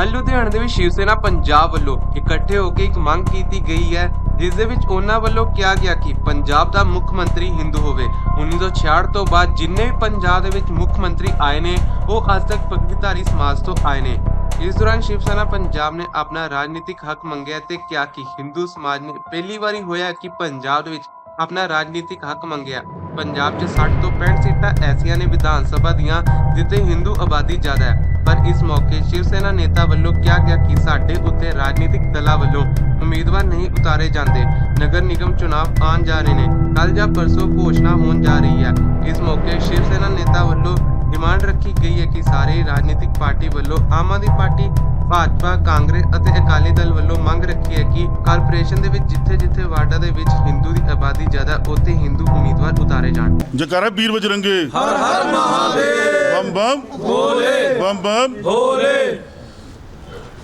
ਅੱਜ ਲੁਧਿਆਣਾ ਦੇ ਵਿੱਚ ਸ਼ਿਵ ਸੈਨਾ ਪੰਜਾਬ ਵੱਲੋਂ ਇਕੱਠੇ ਹੋ ਕੇ ਇੱਕ ਮੰਗ ਕੀਤੀ ਗਈ ਹੈ, ਜਿਸ ਦੇ ਵਿੱਚ ਉਹਨਾਂ ਵੱਲੋਂ ਕਿਹਾ ਗਿਆ ਕਿ ਪੰਜਾਬ ਦਾ ਮੁੱਖ ਮੰਤਰੀ ਹਿੰਦੂ ਹੋਵੇ। 1966 ਤੋਂ ਬਾਅਦ ਜਿੰਨੇ ਵੀ ਪੰਜਾਬ ਦੇ ਵਿੱਚ ਮੁੱਖ ਮੰਤਰੀ ਆਏ ਨੇ, ਉਹ ਅੱਜ ਤੱਕ ਪੱਗੜੀਧਾਰੀ ਸਮਾਜ ਤੋਂ ਆਏ ਨੇ। ਇਸ ਦੌਰਾਨ ਸ਼ਿਵ ਸੈਨਾ ਪੰਜਾਬ ਨੇ ਆਪਣਾ ਰਾਜਨੀਤਿਕ ਹੱਕ ਮੰਗਿਆ ਤੇ ਕਿਹਾ ਕਿ ਹਿੰਦੂ ਸਮਾਜ ਨੇ ਪਹਿਲੀ ਵਾਰੀ ਹੋਇਆ ਕਿ ਪੰਜਾਬ ਦੇ ਵਿੱਚ ਆਪਣਾ ਰਾਜਨੀਤਿਕ ਹੱਕ ਮੰਗਿਆ। ਪੰਜਾਬ 'ਚ 60 ਤੋਂ 65 ਸੀਟਾਂ ਐਸੀਆਂ ਨੇ ਵਿਧਾਨ ਸਭਾ ਦੀਆਂ, ਜਿੱਥੇ ਹਿੰਦੂ ਆਬਾਦੀ ਜ਼ਿਆਦਾ ਹੈ। ਪਰ ਇਸ ਮੌਕੇ ਸ਼ਿਵ ਸੈਨਾ ਨੇਤਾ ਵੱਲੋਂ ਕਿਹਾ ਗਿਆ ਕਿ ਸਾਡੇ ਉੱਤੇ ਰਾਜਨੀਤਿਕ ਦਲਾਂ ਵੱਲੋਂ ਉਮੀਦਵਾਰ ਨਹੀਂ ਉਤਾਰੇ ਜਾਂਦੇ। ਨਗਰ ਨਿਗਮ ਚੁਣਾਵ ਆਉਣ ਜਾ ਰਹੇ ਨੇ। ਕੱਲ ਜਾਂ ਪਰਸੋਂ ਘੋਸ਼ਣਾ ਹੋਣ ਜਾ ਰਹੀ ਹੈ। ਇਸ ਮੌਕੇ ਸ਼ਿਵ ਸੈਨਾ ਨੇਤਾ ਵੱਲੋਂ ਡਿਮਾਂਡ ਰੱਖੀ ਗਈ ਹੈ ਕਿ ਸਾਰੇ ਰਾਜਨੀਤਿਕ ਪਾਰਟੀ ਵੱਲੋਂ ਆਮ ਆਦਮੀ ਪਾਰਟੀ, ਭਾਜਪਾ, ਕਾਂਗਰਸ ਅਤੇ ਅਕਾਲੀ ਦਲ ਵੱਲੋਂ ਮੰਗ ਰੱਖੀ ਹੈ ਕਿ ਕਾਰਪੋਰੇਸ਼ਨ ਦੇ ਵਿੱਚ ਜਿੱਥੇ-ਜਿੱਥੇ ਵਾਰਡਾਂ ਦੇ ਵਿੱਚ ਹਿੰਦੂ ਦੀ ਆਬਾਦੀ ਜ਼ਿਆਦਾ ਉੱਥੇ ਹਿੰਦੂ ਉਮੀਦਵਾਰ ਉਤਾਰੇ ਜਾਣ। ਜਕਾਰਾ ਵੀਰ ਬਜਰੰਗੇ ਹਰ ਹਰ ਮਹਾਦੇਵ। ਬੰਮ ਬੰਮ ਭੋਲੇ ਬੰਮ ਬੰਮ ਭੋਲੇ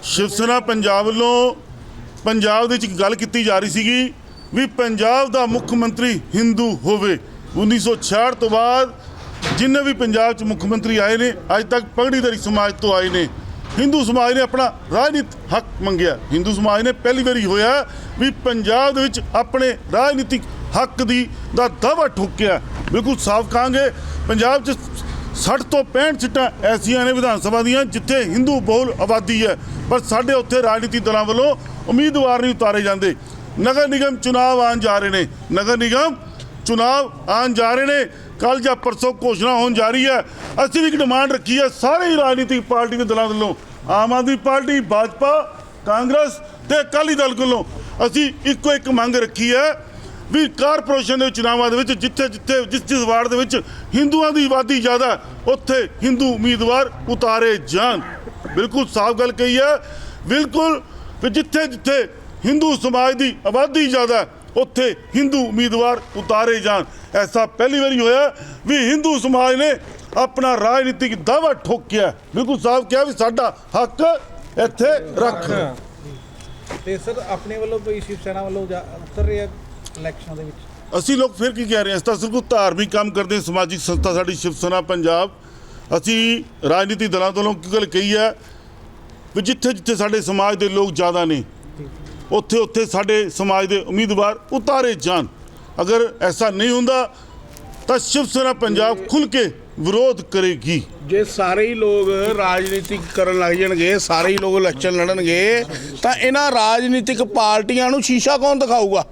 ਸ਼ਿਵ ਸੈਨਾ ਪੰਜਾਬ ਵੱਲੋਂ ਪੰਜਾਬ ਦੇ ਵਿੱਚ ਗੱਲ ਕੀਤੀ ਜਾ ਰਹੀ ਸੀਗੀ ਵੀ ਪੰਜਾਬ ਦਾ ਮੁੱਖ ਮੰਤਰੀ ਹਿੰਦੂ ਹੋਵੇ। 1966 ਤੋਂ ਬਾਅਦ ਜਿੰਨੇ ਵੀ ਪੰਜਾਬ 'ਚ ਮੁੱਖ ਮੰਤਰੀ ਆਏ ਨੇ ਅੱਜ ਤੱਕ ਪਗੜੀਧਾਰੀ ਸਮਾਜ ਤੋਂ ਆਏ ਨੇ। ਹਿੰਦੂ ਸਮਾਜ ਨੇ ਆਪਣਾ ਰਾਜਨੀਤਿਕ ਹੱਕ ਮੰਗਿਆ। ਹਿੰਦੂ ਸਮਾਜ ਨੇ ਪਹਿਲੀ ਵਾਰੀ ਹੋਇਆ ਵੀ ਪੰਜਾਬ ਦੇ ਵਿੱਚ ਆਪਣੇ ਰਾਜਨੀਤਿਕ ਹੱਕ ਦੀ ਦਾ ਦਾਅਵਾ ਠੋਕਿਆ। ਬਿਲਕੁਲ ਸਾਫ਼ ਕਹਾਂਗੇ, ਪੰਜਾਬ 'ਚ 60 ਤੋਂ 65 ਸੀਟਾਂ ਐਸੀਆਂ ਨੇ ਵਿਧਾਨ ਸਭਾ ਦੀਆਂ ਜਿੱਥੇ ਹਿੰਦੂ ਬਹੁਲ ਆਬਾਦੀ ਹੈ। ਪਰ ਸਾਡੇ ਉੱਥੇ ਰਾਜਨੀਤਿਕ ਦਲਾਂ ਵੱਲੋਂ ਉਮੀਦਵਾਰ ਨਹੀਂ ਉਤਾਰੇ ਜਾਂਦੇ। ਨਗਰ ਨਿਗਮ ਚੁਣਾਵ ਆਉਣ ਜਾ ਰਹੇ ਨੇ। ਨਗਰ ਨਿਗਮ ਚੁਣਾਵ ਆਉਣ ਜਾ ਰਹੇ ਨੇ। ਕੱਲ ਜਾਂ ਪਰਸੋਂ ਘੋਸ਼ਣਾ ਹੋਣ ਜਾ ਰਹੀ ਹੈ। ਅਸੀਂ ਵੀ ਇੱਕ ਡਿਮਾਂਡ ਰੱਖੀ ਹੈ ਸਾਰੇ ਹੀ ਰਾਜਨੀਤਿਕ ਪਾਰਟੀ ਦੇ ਦਲਾਂ ਵੱਲੋਂ। ਆਮ ਆਦਮੀ ਪਾਰਟੀ, ਭਾਜਪਾ, ਕਾਂਗਰਸ ਤੇ ਅਕਾਲੀ ਦਲ ਵੱਲੋਂ। ਅਸੀਂ ਇੱਕੋ ਇੱਕ ਮੰਗ ਰੱਖੀ ਹੈ ਵੀ ਕਾਰਪੋਰੇਸ਼ਨ ਦੇ ਚੁਣਾਵਾਂ ਦੇ ਵਿੱਚ ਜਿੱਥੇ ਜਿੱਥੇ ਜਿਸ ਜਿਸ ਵਾਰਡ ਦੇ ਵਿੱਚ ਹਿੰਦੂਆਂ ਦੀ ਆਬਾਦੀ ਜ਼ਿਆਦਾ, ਉੱਥੇ ਹਿੰਦੂ ਉਮੀਦਵਾਰ ਉਤਾਰੇ ਜਾਣ। ਬਿਲਕੁਲ ਸਾਫ਼ ਗੱਲ ਕਹੀ ਹੈ। ਬਿਲਕੁਲ ਜਿੱਥੇ ਜਿੱਥੇ ਹਿੰਦੂ ਸਮਾਜ ਦੀ ਆਬਾਦੀ ਜ਼ਿਆਦਾ ਉੱਥੇ ਹਿੰਦੂ ਉਮੀਦਵਾਰ ਉਤਾਰੇ ਜਾਣ। ਐਸਾ ਪਹਿਲੀ ਵਾਰੀ ਹੋਇਆ ਵੀ ਹਿੰਦੂ ਸਮਾਜ ਨੇ ਆਪਣਾ ਰਾਜਨੀਤਿਕ ਦਾਅਵਾ ਠੋਕਿਆ। ਬਿਲਕੁਲ ਸਾਫ਼ ਕਿਹਾ ਵੀ ਸਾਡਾ ਹੱਕ ਇੱਥੇ ਰੱਖ। ਤੇ ਸਰ ਆਪਣੇ ਵੱਲੋਂ ਕੋਈ ਸ਼ਿਵ ਸੈਨਾ ਵੱਲੋਂ ਉਤਰ ਰਿਹਾ ਇਲੈਕਸ਼ਨ ਦੇ ਵਿੱਚ? ਅਸੀਂ ਲੋਕ ਫਿਰ ਕੀ ਕਹਿ ਰਹੇ ਹਾਂ? ਤਾਂ ਸਿਰਫ ਧਾਰਮਿਕ ਕੰਮ ਕਰਦੇ ਸਮਾਜਿਕ ਸੰਸਥਾ ਸਾਡੀ ਸ਼ਿਵ ਸੈਨਾ ਪੰਜਾਬ। ਅਸੀਂ ਰਾਜਨੀਤਿਕ ਦਲਾਂ ਕੀ ਗੱਲ ਕਹੀ ਹੈ ਵੀ ਜਿੱਥੇ ਜਿੱਥੇ ਸਾਡੇ ਸਮਾਜ ਦੇ ਲੋਕ ਜ਼ਿਆਦਾ ਨੇ ਉੱਥੇ ਉੱਥੇ ਸਾਡੇ ਸਮਾਜ ਦੇ ਉਮੀਦਵਾਰ ਉਤਾਰੇ ਜਾਣ। ਅਗਰ ਐਸਾ ਨਹੀਂ ਹੁੰਦਾ, ਤਾਂ ਸ਼ਿਵ ਸੈਨਾ ਪੰਜਾਬ ਖੁੱਲ ਕੇ ਵਿਰੋਧ ਕਰੇਗੀ। ਜੇ ਸਾਰੇ ਹੀ ਲੋਕ ਰਾਜਨੀਤਿਕ ਕਰਨ ਲੱਗ ਜਾਣਗੇ, ਸਾਰੇ ਹੀ ਲੋਕ ਇਲੈਕਸ਼ਨ ਲੜਨਗੇ, ਤਾਂ ਇਹਨਾਂ ਰਾਜਨੀਤਿਕ ਪਾਰਟੀਆਂ ਨੂੰ ਸ਼ੀਸ਼ਾ ਕੌਣ ਦਿਖਾਊਗਾ?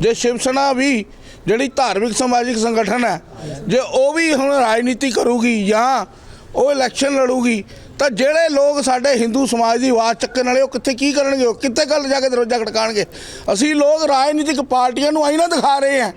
ਜੇ ਸ਼ਿਵ ਸੈਨਾ ਵੀ ਜਿਹੜੀ ਧਾਰਮਿਕ ਸਮਾਜਿਕ ਸੰਗਠਨ ਹੈ, ਜੇ ਉਹ ਵੀ ਹੁਣ ਰਾਜਨੀਤੀ ਕਰੂਗੀ ਜਾਂ ਉਹ ਇਲੈਕਸ਼ਨ ਲੜੂਗੀ ਤਾਂ ਜਿਹੜੇ ਲੋਕ ਸਾਡੇ ਹਿੰਦੂ ਸਮਾਜ ਦੀ ਆਵਾਜ਼ ਚੱਕਣ ਵਾਲੇ, ਉਹ ਕਿੱਥੇ ਕੀ ਕਰਨਗੇ? ਉਹ ਕਿੱਥੇ ਕੱਲ ਜਾ ਕੇ ਦਰਵਾਜ਼ਾ ਖੜਕਾਣਗੇ? ਅਸੀਂ ਲੋਕ ਰਾਜਨੀਤਿਕ ਪਾਰਟੀਆਂ ਨੂੰ ਆਈਨਾ ਦਿਖਾ ਰਹੇ ਹਾਂ।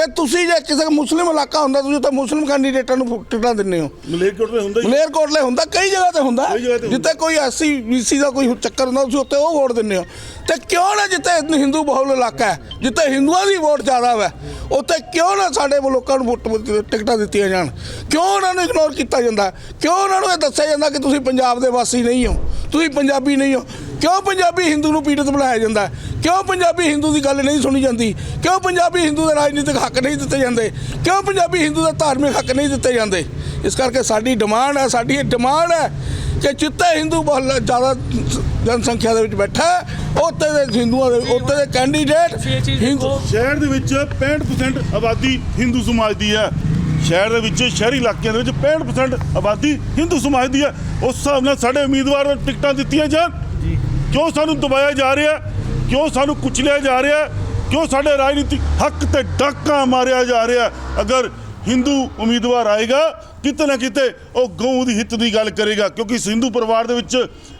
ਕਿ ਤੁਸੀਂ ਜੇ ਕਿਸੇ ਮੁਸਲਿਮ ਇਲਾਕਾ ਹੁੰਦਾ ਤੁਸੀਂ ਤਾਂ ਮੁਸਲਿਮ ਕੈਂਡੀਡੇਟਾਂ ਨੂੰ ਟਿਕਟਾਂ ਦਿੰਦੇ ਹੋ। ਮਲੇਰਕੋਟ ਦੇ ਹੁੰਦਾ ਹੀ। ਮਲੇਰਕੋਟਲੇ ਹੁੰਦਾ ਕਈ ਜਗ੍ਹਾ ਤੇ ਹੁੰਦਾ। ਕਈ ਜਗ੍ਹਾ ਤੇ ਹੁੰਦਾ। ਜਿੱਥੇ ਕੋਈ ਐਸਸੀ ਬੀਸੀ ਦਾ ਕੋਈ ਚੱਕਰ ਹੁੰਦਾ ਤੁਸੀਂ ਉੱਥੇ ਉਹ ਵੋਟ ਦਿੰਦੇ ਹੋ। ਤੇ ਕਿਉਂ ਨਾ ਜਿੱਥੇ ਹਿੰਦੂ ਬਹੁਲ ਇਲਾਕਾ ਹੈ ਜਿੱਥੇ ਹਿੰਦੂਆਂ ਦੀ ਵੋਟ ਜ਼ਿਆਦਾ ਹੈ ਉੱਥੇ ਕਿਉਂ ਨਾ ਸਾਡੇ ਲੋਕਾਂ ਨੂੰ ਵੋਟ ਟਿਕਟਾਂ ਦਿੱਤੀਆਂ ਜਾਣ। ਕਿਉਂ ਉਹਨਾਂ ਨੂੰ ਇਗਨੋਰ ਕੀਤਾ ਜਾਂਦਾ? ਕਿਉਂ ਉਹਨਾਂ ਨੂੰ ਇਹ ਦੱਸਿਆ ਜਾਂਦਾ ਕਿ ਤੁਸੀਂ ਪੰਜਾਬ ਦੇ ਵਾਸੀ ਨਹੀਂ ਹੋ? ਤੁਸੀਂ ਪੰਜਾਬੀ ਨਹੀਂ ਹੋ? ਕਿਉਂ ਪੰਜਾਬੀ ਹਿੰਦੂ ਨੂੰ ਪੀੜਤ ਬਣਾਇਆ ਜਾਂਦਾ? ਕਿਉਂ ਪੰਜਾਬੀ ਹਿੰਦੂ ਦੀ ਗੱਲ ਨਹੀਂ ਸੁਣੀ ਜਾਂਦੀ? ਕਿਉਂ ਪੰਜਾਬੀ ਹਿੰਦੂ ਦੇ ਰਾਜਨੀਤਿਕ ਹੱਕ ਨਹੀਂ ਦਿੱਤੇ ਜਾਂਦੇ? ਕਿਉਂ ਪੰਜਾਬੀ ਹਿੰਦੂ ਦੇ ਧਾਰਮਿਕ ਹੱਕ ਨਹੀਂ ਦਿੱਤੇ ਜਾਂਦੇ? ਇਸ ਕਰਕੇ ਸਾਡੀ ਡਿਮਾਂਡ ਹੈ ਸਾਡੀ ਇਹ ਡਿਮਾਂਡ ਹੈ ਕਿ ਜਿੱਥੇ ਹਿੰਦੂ ਬਹੁਲ ਜ਼ਿਆਦਾ ਜਨਸੰਖਿਆ ਦੇ ਵਿੱਚ ਬੈਠਾ ਉੱਥੇ ਦੇ ਹਿੰਦੂਆਂ ਦੇ ਉੱਥੇ ਦੇ ਕੈਂਡੀਡੇਟ ਹਿੰਦੂ ਸ਼ਹਿਰ ਦੇ ਵਿੱਚ 65% ਆਬਾਦੀ ਹਿੰਦੂ ਸਮਾਜ ਦੀ ਹੈ। ਸ਼ਹਿਰ ਦੇ ਵਿੱਚ ਸ਼ਹਿਰੀ ਇਲਾਕਿਆਂ ਦੇ ਵਿੱਚ 65% ਆਬਾਦੀ ਹਿੰਦੂ ਸਮਾਜ ਦੀ ਹੈ। ਉਸ ਹਿਸਾਬ ਨਾਲ ਸਾਡੇ ਉਮੀਦਵਾਰ ਨੂੰ ਟਿਕਟਾਂ ਦਿੱਤੀਆਂ ਜਾਣ। ਕਿਉਂ ਸਾਨੂੰ ਦਬਾਇਆ ਜਾ ਰਿਹਾ? ਕਿਉਂ ਸਾਨੂੰ ਕੁਚਲਿਆ ਜਾ ਰਿਹਾ? ਕਿਉਂ ਸਾਡੇ ਰਾਜਨੀਤਿਕ ਹੱਕ ਤੇ ਡਾਕਾ ਮਾਰਿਆ ਜਾ ਰਿਹਾ? ਅਗਰ ਹਿੰਦੂ ਉਮੀਦਵਾਰ ਆਏਗਾ, ਕਿਤੇ ਨਾ ਕਿਤੇ ਉਹ ਗਊ ਦੀ ਹਿੱਤ ਦੀ ਗੱਲ ਕਰੇਗਾ। ਕਿਉਂਕਿ ਇਸ ਹਿੰਦੂ ਪਰਿਵਾਰ ਦੇ ਵਿੱਚ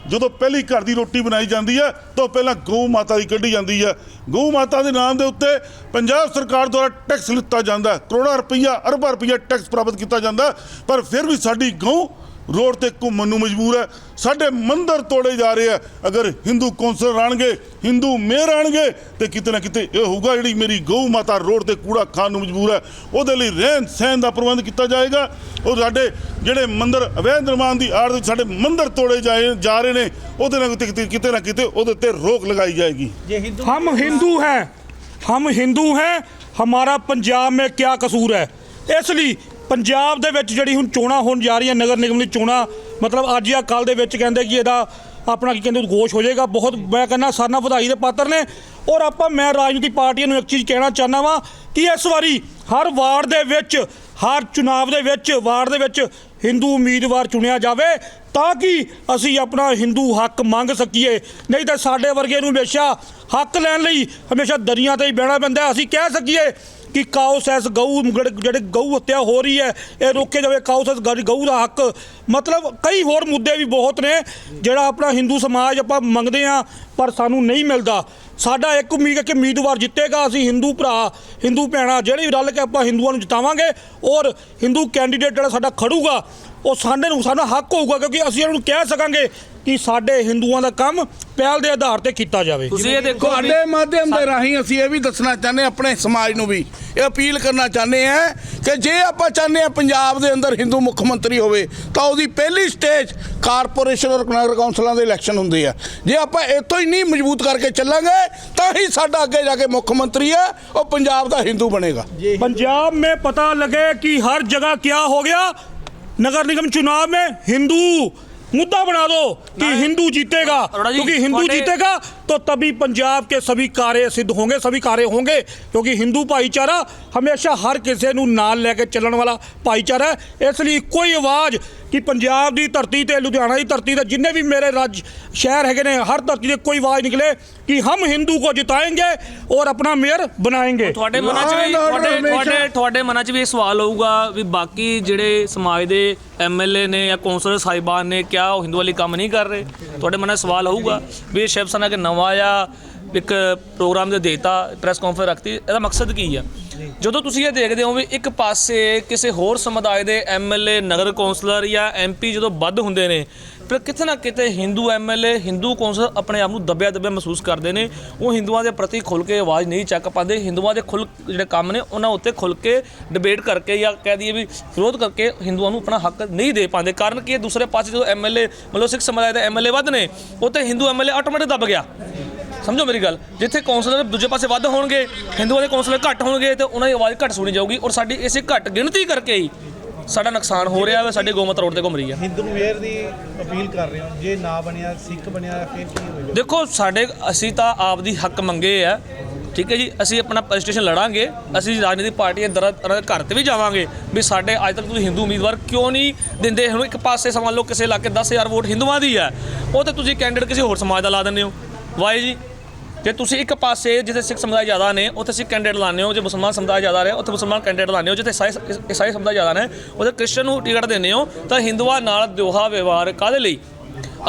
ਜਦੋਂ ਪਹਿਲੀ ਘਰ ਦੀ ਰੋਟੀ ਬਣਾਈ ਜਾਂਦੀ ਹੈ, ਤਾਂ ਪਹਿਲਾਂ ਗਊ ਮਾਤਾ ਦੀ ਕੱਢੀ ਜਾਂਦੀ ਹੈ। ਗਊ ਮਾਤਾ ਦੇ ਨਾਮ ਦੇ ਉੱਤੇ ਪੰਜਾਬ ਸਰਕਾਰ ਦੁਆਰਾ ਟੈਕਸ ਲਿੱਤਾ ਜਾਂਦਾ ਕਰੋੜਾਂ ਰੁਪਈਆ, ਅਰਬਾਂ ਰੁਪਈਆ ਟੈਕਸ ਪ੍ਰਾਪਤ ਕੀਤਾ ਜਾਂਦਾ ਪਰ ਫਿਰ ਵੀ ਸਾਡੀ ਗਊ ਰੋਡ ਤੇ ਘੁੰਮਣ ਨੂੰ ਮਜਬੂਰ ਹੈ ਸਾਡੇ ਮੰਦਰ ਤੋੜੇ ਜਾ ਰਹੇ ਆ ਅਗਰ ਹਿੰਦੂ ਕੌਂਸਲਰ ਆਣਗੇ ਹਿੰਦੂ ਮੇਅਰ ਆਣਗੇ ਤੇ ਕਿਤੇ ਨਾ ਕਿਤੇ ਇਹ ਹੋਊਗਾ ਜਿਹੜੀ ਮੇਰੀ ਗਊ ਮਾਤਾ ਰੋਡ ਤੇ ਕੂੜਾ ਖਾਣ ਨੂੰ ਮਜਬੂਰ ਹੈ ਉਹਦੇ ਲਈ ਰਹਿਣ ਸਹਿਣ ਦਾ ਪ੍ਰਬੰਧ ਕੀਤਾ ਜਾਏਗਾ ਉਹ ਸਾਡੇ ਜਿਹੜੇ ਮੰਦਰ ਅਵੈਧ ਨਿਰਮਾਣ ਦੀ ਆੜ ਵਿੱਚ ਸਾਡੇ ਮੰਦਰ ਤੋੜੇ ਜਾਏ ਜਾ ਰਹੇ ਨੇ ਉਹਦੇ ਨਾਲ ਕਿਤੇ ਕਿਤੇ- ਕਿਤੇ ਨਾ ਕਿਤੇ ਉਹਦੇ ਤੇ ਰੋਕ ਲਗਾਈ ਜਾਏਗੀ ਜੇ ਹਿੰਦੂ हम हिंदू हैं हम हिंदू हैं हमारा पंजाब में क्या कसूर है ਇਸ ਲਈ ਪੰਜਾਬ ਦੇ ਵਿੱਚ ਜਿਹੜੀ ਹੁਣ ਚੋਣਾਂ ਹੋਣ ਜਾ ਰਹੀਆਂ, ਨਗਰ ਨਿਗਮ ਦੀ ਚੋਣਾਂ, ਮਤਲਬ ਅੱਜ ਜਾਂ ਕੱਲ ਦੇ ਵਿੱਚ ਕਹਿੰਦੇ ਕਿ ਇਹਦਾ ਆਪਣਾ ਕੀ ਕਹਿੰਦੇ, ਉਦਘੋਸ਼ ਹੋ ਜਾਏਗਾ। ਬਹੁਤ ਮੈਂ ਕਹਿੰਦਾ ਸਾਨਾ ਵਧਾਈ ਦੇ ਪਾਤਰ ਨੇ। ਔਰ ਆਪਾਂ, ਮੈਂ ਰਾਜਨੀਤਿਕ ਪਾਰਟੀਆਂ ਨੂੰ ਇੱਕ ਚੀਜ਼ ਕਹਿਣਾ ਚਾਹੁੰਦਾ ਵਾਂ ਕਿ ਇਸ ਵਾਰੀ ਹਰ ਵਾਰਡ ਦੇ ਵਿੱਚ, ਹਰ ਚੁਣਾਵ ਦੇ ਵਿੱਚ, ਵਾਰਡ ਦੇ ਵਿੱਚ ਹਿੰਦੂ ਉਮੀਦਵਾਰ ਚੁਣਿਆ ਜਾਵੇ ਤਾਂ ਕਿ ਅਸੀਂ ਆਪਣਾ ਹਿੰਦੂ ਹੱਕ ਮੰਗ ਸਕੀਏ। ਨਹੀਂ ਤਾਂ ਸਾਡੇ ਵਰਗੇ ਨੂੰ ਹਮੇਸ਼ਾ ਹੱਕ ਲੈਣ ਲਈ ਹਮੇਸ਼ਾ ਦਰੀਆਂ ਤੇ ਹੀ ਬਹਿਣਾ ਪੈਂਦਾ। ਅਸੀਂ ਕਹਿ ਸਕੀਏ ਕਿ ਕਾਉਸੈਸ ਗਊ ਜਿਹੜੇ ਗਊ ਹੱਤਿਆ ਹੋ ਰਹੀ ਹੈ, ਇਹ ਰੋਕੇ ਜਾਵੇ ਕਾਉਸੈਸ ਗ- ਗਊ ਦਾ ਹੱਕ। ਮਤਲਬ ਕਈ ਹੋਰ ਮੁੱਦੇ ਵੀ ਬਹੁਤ ਨੇ, ਜਿਹੜਾ ਆਪਣਾ ਹਿੰਦੂ ਸਮਾਜ ਆਪਾਂ ਮੰਗਦੇ ਆ ਪਰ ਸਾਨੂੰ ਨਹੀਂ ਮਿਲਦਾ। ਸਾਡਾ ਇੱਕ ਉਮੀਦ ਹੈ ਕਿ ਉਮੀਦਵਾਰ ਜਿੱਤੇਗਾ, ਅਸੀਂ ਹਿੰਦੂ ਭਰਾ, ਹਿੰਦੂ ਭੈਣਾਂ, ਜਿਹੜੇ ਵੀ ਰਲ ਕੇ ਆਪਾਂ ਹਿੰਦੂਆਂ ਨੂੰ ਜਿਤਾਵਾਂਗੇ, ਔਰ ਹਿੰਦੂ ਕੈਂਡੀਡੇਟ ਜਿਹੜਾ ਸਾਡਾ ਖੜੂਗਾ, ਉਹ ਸਾਡੇ ਨੂੰ ਸਾਡਾ ਹੱਕ ਹੋਊਗਾ, ਕਿਉਂਕਿ ਅਸੀਂ ਉਹਨਾਂ ਨੂੰ ਕਹਿ ਸਕਾਂਗੇ ਕਿ ਸਾਡੇ ਹਿੰਦੂਆਂ ਦਾ ਕੰਮ ਪਹਿਲ ਦੇ ਆਧਾਰ ਤੇ ਕੀਤਾ ਜਾਵੇ। ਤੁਸੀਂ ਇਹ ਦੇਖੋ ਤੁਹਾਡੇ ਮਾਧਿਅਮ ਦੇ ਰਾਹੀਂ ਅਸੀਂ ਇਹ ਵੀ ਦੱਸਣਾ ਚਾਹੁੰਦੇ ਆਪਣੇ ਸਮਾਜ ਨੂੰ ਵੀ। ਇਹ ਅਪੀਲ ਕਰਨਾ ਚਾਹੁੰਦੇ ਆ ਕਿ ਜੇ ਆਪਾਂ ਚਾਹੁੰਦੇ ਆ ਪੰਜਾਬ ਦੇ ਅੰਦਰ ਹਿੰਦੂ ਮੁੱਖ ਮੰਤਰੀ ਹੋਵੇ ਤਾਂ ਉਹਦੀ ਪਹਿਲੀ ਸਟੇਜ ਕਾਰਪੋਰੇਸ਼ਨ ਔਰ ਨਗਰ ਕੌਂਸਲਾਂ ਦੇ ਇਲੈਕਸ਼ਨ ਹੁੰਦੇ ਆ। ਜੇ ਆਪਾਂ ਇਤੋਂ ਹੀ ਨਹੀਂ ਮਜ਼ਬੂਤ ਕਰਕੇ ਚੱਲਾਂਗੇ ਤਾਂ ਹੀ ਸਾਡਾ ਅੱਗੇ ਜਾ ਕੇ ਮੁੱਖ ਮੰਤਰੀ ਆ ਉਹ ਪੰਜਾਬ ਦਾ ਹਿੰਦੂ ਬਣੇਗਾ। ਪੰਜਾਬ ਮੇ ਪਤਾ ਲਗੇ ਕਿ ਹਰ ਜਗ੍ਹਾ ਕੀ ਹੋ ਗਿਆ? ਨਗਰ ਨਿਗਮ ਚੁਣਾਵ ਮੇ ਹਿੰਦੂ। ਮੁੱਦਾ ਬਣਾ ਦੋ ਕਿ ਹਿੰਦੂ ਜਿੱਤੇਗਾ ਕਿਉਂਕਿ ਹਿੰਦੂ ਜਿੱਤੇਗਾ तो तभी पंजाब के सभी कार्य सिद्ध होंगे सभी कार्य होंगे क्योंकि हिंदू भाईचारा हमेशा हर किसी ਨੂੰ ਨਾਲ ਲੈ ਕੇ ਚੱਲਣ ਵਾਲਾ ਭਾਈਚਾਰਾ ਹੈ ਇਸ ਲਈ ਕੋਈ ਆਵਾਜ਼ ਕਿ ਪੰਜਾਬ ਦੀ ਧਰਤੀ ਤੇ ਲੁਧਿਆਣਾ ਦੀ ਧਰਤੀ ਤੇ ਜਿੰਨੇ ਵੀ ਮੇਰੇ ਰਾਜ ਸ਼ਹਿਰ ਹੈਗੇ ਨੇ ਹਰ ਧਰਤੀ ਤੇ ਕੋਈ ਆਵਾਜ਼ ਨਿਕਲੇ ਕਿ ਹਮ ਹਿੰਦੂ को जिताएंगे और अपना मेयर बनाएंगे ਤੁਹਾਡੇ ਮਨਾਂ 'ਚ ਵੀ Law and order ਤੁਹਾਡੇ ਹਮੇਸ਼ਾ- ਤੁਹਾਡੇ ਤੁਹਾਡੇ ਮਨਾਂ 'ਚ ਵੀ ਇਹ ਸਵਾਲ ਹੋਊਗਾ ਵੀ ਬਾਕੀ ਜਿਹੜੇ ਸਮਾਜ ਦੇ ਐਮਐਲਏ ਨੇ ਜਾਂ ਕੌਂਸਲਰ ਸਾਹਿਬਾਨ ਨੇ ਕਿਆ ਉਹ ਹਿੰਦੂ ਵਾਲੀ ਕੰਮ ਨਹੀਂ ਕਰ ਰਹੇ ਤੁਹਾਡੇ ਮਨਾਂ 'ਚ ਸਵਾਲ ਹੋਊਗਾ ਵੀ ਇਹ ਸ਼ਿਵ ਸੈਨਾ ਕੇ ਨਵਾਂ ਜਾਂ ਇੱਕ ਪ੍ਰੋਗਰਾਮ ਦੇ ਦੇਤਾ ਪ੍ਰੈਸ ਕਾਨਫਰੰਸ ਰੱਖਤੀ ਇਹਦਾ ਮਕਸਦ ਕੀ ਆ? ਜਦੋਂ ਤੁਸੀਂ ਇਹ ਦੇਖਦੇ ਹੋ ਵੀ ਇੱਕ ਪਾਸੇ ਕਿਸੇ ਹੋਰ ਸਮੁਦਾਇ ਦੇ ਐਮਐਲਏ ਨਗਰ ਕੌਂਸਲਰ ਜਾਂ ਐਮਪੀ ਜਦੋਂ ਵੱਧ ਹੁੰਦੇ ਨੇ ਪਰ ਕਿਤੇ ਨਾ ਕਿਤੇ ਹਿੰਦੂ ਐਮਐਲਏ ਹਿੰਦੂ ਕੌਂਸਲ ਆਪਣੇ ਆਪ ਨੂੰ ਦੱਬਿਆ ਦੱਬਿਆ ਮਹਿਸੂਸ ਕਰਦੇ ਨੇ। ਉਹ ਹਿੰਦੂਆਂ ਦੇ ਪ੍ਰਤੀ ਖੁੱਲ ਕੇ ਆਵਾਜ਼ ਨਹੀਂ ਚੱਕ ਪਾਉਂਦੇ। ਹਿੰਦੂਆਂ ਦੇ ਖੁੱਲ ਜਿਹੜੇ ਕੰਮ ਨੇ, ਉਹਨਾਂ ਉੱਤੇ ਖੁੱਲ ਕੇ ਡਿਬੇਟ ਕਰਕੇ ਜਾਂ ਕਹਿ ਦਈਏ ਵੀ ਵਿਰੋਧ ਕਰਕੇ ਹਿੰਦੂਆਂ ਨੂੰ ਆਪਣਾ ਹੱਕ ਨਹੀਂ ਦੇ ਪਾਉਂਦੇ। ਕਾਰਨ ਕਿ ਦੂਸਰੇ ਪਾਸੇ ਜਦੋਂ ਐਮਐਲਏ ਮਤਲਬ ਸਿੱਖ ਸਮੁਦਾਇ ਦੇ ਐਮਐਲਏ ਵੱਧ ਨੇ, ਉੱਥੇ ਹਿੰਦੂ ਐਮਐਲਏ ਆਟੋਮੈਟਿਕ ਦੱਬ ਗਿਆ। ਸਮਝੋ ਮੇਰੀ ਗੱਲ। ਜਿੱਥੇ ਕੌਂਸਲਰ ਦੂਜੇ ਪਾਸੇ ਵੱਧ ਹੋਣਗੇ ਹਿੰਦੂਆਂ ਦੇ ਕੌਂਸਲਰ ਘੱਟ ਹੋਣਗੇ, ਤੇ ਉਹਨਾਂ ਦੀ ਆਵਾਜ਼ ਘੱਟ ਸੁਣੀ ਜਾਊਗੀ ਔਰ ਸਾਡੀ ਇਸੇ ਘੱਟ ਗਿਣਤੀ ਕਰਕੇ ਹੀ ਸਾਡਾ ਨੁਕਸਾਨ ਹੋ ਰਿਹਾ ਹੈ ਸਾਡੀ ਗੋਮਤ ਰੋਡ ਤੇ ਘੁੰਮ ਰਹੀ ਹੈ ਹਿੰਦੂ ਮੇਅਰ ਦੀ ਅਪੀਲ ਕਰ ਰਹੇ ਹੋ ਜੇ ਨਾ ਬਣਿਆ ਸਿੱਖ ਬਣਿਆ ਫਿਰ ਕੀ ਹੋਵੇਗਾ ਦੇਖੋ ਸਾਡੇ ਅਸੀਂ ਤਾਂ ਆਪ ਦੀ ਹੱਕ ਮੰਗੇ ਆ ਠੀਕ ਹੈ ਜੀ? ਅਸੀਂ ਆਪਣਾ ਰਜਿਸਟ੍ਰੇਸ਼ਨ ਲੜਾਂਗੇ ਅਸੀਂ ਰਾਜਨੀਤਿਕ ਪਾਰਟੀਆਂ ਦਰ ਘਰ ਤੇ ਵੀ ਜਾਵਾਂਗੇ ਵੀ ਸਾਡੇ ਅੱਜ ਤੱਕ ਤੁਸੀਂ ਹਿੰਦੂ ਉਮੀਦਵਾਰ ਕਿਉਂ ਨਹੀਂ ਦਿੰਦੇ? ਹੁਣ ਇੱਕ ਪਾਸੇ ਸਮਝ ਲਓ ਕਿਸੇ ਇਲਾਕੇ 10000 ਵੋਟ ਹਿੰਦੂਆਂ ਦੀ ਹੈ ਉਹ ਤੇ ਤੁਸੀਂ ਕੈਂਡੀਡੇਟ ਕਿਸੇ ਹੋਰ ਸਮਾਜ ਦਾ ਲਾ ਦਿੰਦੇ ਹੋ। ਵਾਈ ਜੀ ਜੇ ਤੁਸੀਂ ਇੱਕ ਪਾਸੇ ਜਿੱਥੇ ਸਿੱਖ ਸਮੁਦਾਇ ਜ਼ਿਆਦਾ ਨੇ, ਉੱਥੇ ਸਿੱਖ ਕੈਂਡੀਡੇਟ ਲਾਉਂਦੇ ਹੋ, ਜੇ ਮੁਸਲਮਾਨ ਸਮੁਦਾਇ ਜ਼ਿਆਦਾ ਨੇ ਉੱਥੇ ਮੁਸਲਮਾਨ ਕੈਂਡੀਡੇਟ ਲਾਉਂਦੇ ਹੋ, ਜਿੱਥੇ ਈਸਾਈ ਈਸਾਈ ਸਮੁਦਾਇ ਜ਼ਿਆਦਾ ਨੇ, ਉੱਥੇ ਕ੍ਰਿਸਚਨ ਨੂੰ ਟਿਕਟ ਦਿੰਦੇ ਹੋ, ਤਾਂ ਹਿੰਦੂਆਂ ਨਾਲ ਦੋਹਾ ਵਿਵਹਾਰ ਕਾਹਦੇ ਲਈ?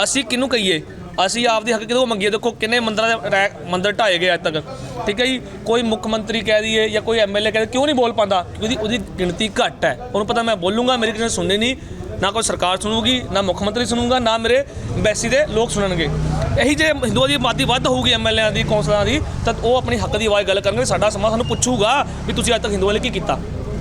ਅਸੀਂ ਕਿਹਨੂੰ ਕਹੀਏ? ਅਸੀਂ ਆਪਦੀ ਹੱਕ ਕਿਹਦੋਂ ਮੰਗੀਏ? ਦੇਖੋ, ਕਿੰਨੇ ਮੰਦਰਾਂ ਦੇ ਰੈਕ ਮੰਦਰ ਢਾਏ ਗਏ ਅੱਜ ਤੱਕ। ਠੀਕ ਹੈ ਜੀ? ਕੋਈ ਮੁੱਖ ਮੰਤਰੀ ਕਹਿ ਦਈਏ ਜਾਂ ਕੋਈ ਐਮਐਲਏ ਕਹਿ ਦੇ ਕਿਉਂ ਨਹੀਂ ਬੋਲ ਪਾਉਂਦਾ? ਕਿਉਂਕਿ ਉਹਦੀ ਗਿਣਤੀ ਘੱਟ ਹੈ। ਉਹਨੂੰ ਪਤਾ ਮੈਂ ਬੋਲੂੰਗਾ, ਮੇਰੀ ਕਿਸੇ ਨੇ ਸੁਣਨੀ ਨਹੀਂ। ਨਾ ਕੋਈ ਸਰਕਾਰ ਸੁਣੂਗੀ, ਨਾ ਮੁੱਖ ਮੰਤਰੀ ਸੁਣੂਗਾ, ਨਾ ਮੇਰੇ ਐਮਬੈਸੀ ਦੇ ਲੋਕ ਸੁਣਨਗੇ। ਇਹੀ ਜੇ ਹਿੰਦੂਆਂ ਦੀ ਆਬਾਦੀ ਵੱਧ ਹੋਊਗੀ ਐਮਐਲਏਆਂ ਦੀ, ਕੌਂਸਲਾਂ ਦੀ, ਤਾਂ ਉਹ ਆਪਣੀ ਹੱਕ ਦੀ ਆਵਾਜ਼ ਗੱਲ ਕਰਨਗੇ, ਸਾਡਾ ਸਮਾਜ ਸਾਨੂੰ ਪੁੱਛੂਗਾ ਵੀ ਤੁਸੀਂ ਅੱਜ ਤੱਕ ਹਿੰਦੂਆਂ ਲਈ ਕੀ ਕੀਤਾ।